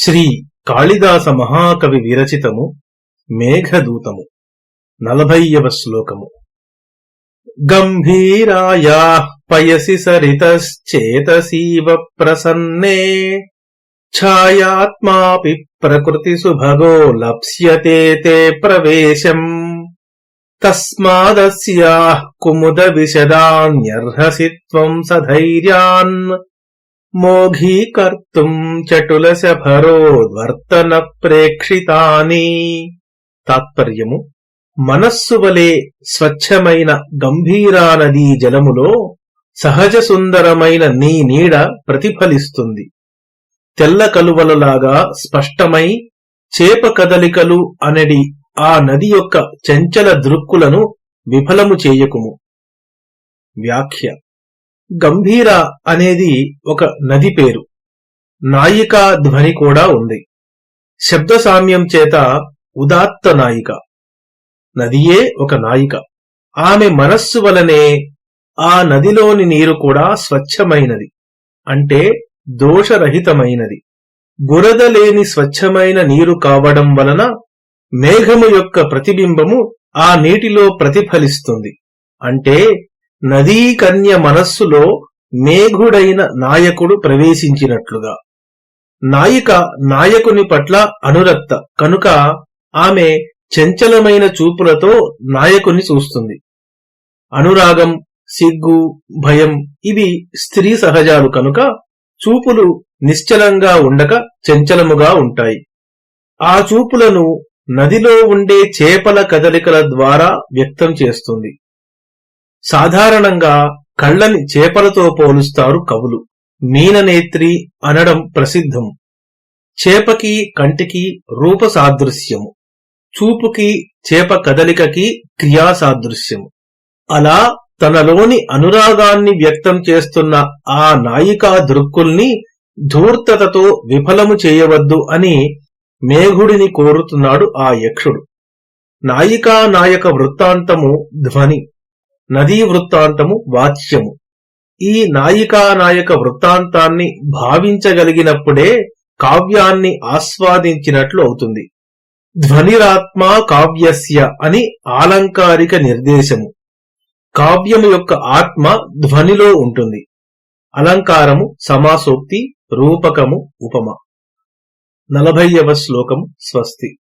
శ్రీ కాళిదాస మహాకవి విరచితము మేఘదూతము నలభైవ శ్లోకము. గంభీరాయా పయసి సరితశ్చేతసీవ ప్రసన్నే ఛాయాత్మాపి ప్రకృతి సుభగో లప్స్యతే తే ప్రవేశం. తస్మాదస్యాః కుముద విశదాన్యర్హసి త్వం సధైర్యాన్. మోఘీకర్తుం చటులశభరోద్వర్తన ప్రేక్షితాని. తాత్పర్యము మనస్సు వలె స్వచ్ఛమైన గంభీరా నదీ జలములో సహజ సుందరమైన నీ నీడ ప్రతిఫలిస్తుంది. తెల్ల కలువలలాగా స్పష్టమై చేప కదలికలు అనడి ఆ నది యొక్క చంచల దృక్కులను విఫలము చేయకుము. వ్యాఖ్య గంభీర అనేది ఒక నది పేరు. నాయికా ధ్వని కూడా ఉంది. శబ్ద సామ్యం చేత ఉదాత్త నాయిక. నదియే ఒక నాయిక. ఆమె మనస్సు వలనే ఆ నదిలోని నీరు కూడా స్వచ్ఛమైనది. అంటే దోషరహితమైనది. బురద లేని స్వచ్ఛమైన నీరు కావడం వలన మేఘము యొక్క ప్రతిబింబము ఆ నీటిలో ప్రతిఫలిస్తుంది. అంటే నదీ కన్య మనస్సులో మేఘుడైన నాయకుడు ప్రవేశించినట్లుగా. నాయిక నాయకుని పట్ల అనురక్త. కనుక ఆమె చంచలమైన చూపులతో నాయకుని చూస్తుంది. అనురాగం సిగ్గు భయం ఇవి స్త్రీ సహజాలు కనుక చూపులు నిశ్చలంగా ఉండక చంచలముగా ఉంటాయి. ఆ చూపులను నదిలో ఉండే చేపల కదలికల ద్వారా వ్యక్తం చేస్తుంది. సాధారణంగా కళ్ళని చేపలతో పోలుస్తారు కవులు. మీననేత్రి అనడం ప్రసిద్ధం. చేపకి కంటికి రూప సాదృశ్యము. చూపుకి చేప కదలికకి క్రియా సాదృశ్యము. అలా తనలోని అనురాగాన్ని వ్యక్తం చేస్తున్న ఆ నాయికా దృక్కుల్ని ధూర్తతతో విఫలము చేయవద్దు అని మేఘుడిని కోరుతున్నాడు ఆ యక్షుడు. నాయికా నాయక వృత్తాంతము ధ్వని. నదీ వృత్తాంతము వాచ్యము. ఈ నాయికా నాయక వృత్తాంతాన్ని భావించగలిగినప్పుడే కావ్యాన్ని ఆస్వాదించినట్లు అవుతుంది. ధ్వనిరాత్మ కావ్యస్య అని ఆలంకారిక నిర్దేశము. కావ్యము యొక్క ఆత్మ ధ్వనిలో ఉంటుంది. అలంకారము సమాసోక్తి రూపకము ఉపమ. నలభైవ శ్లోకము స్వస్తి.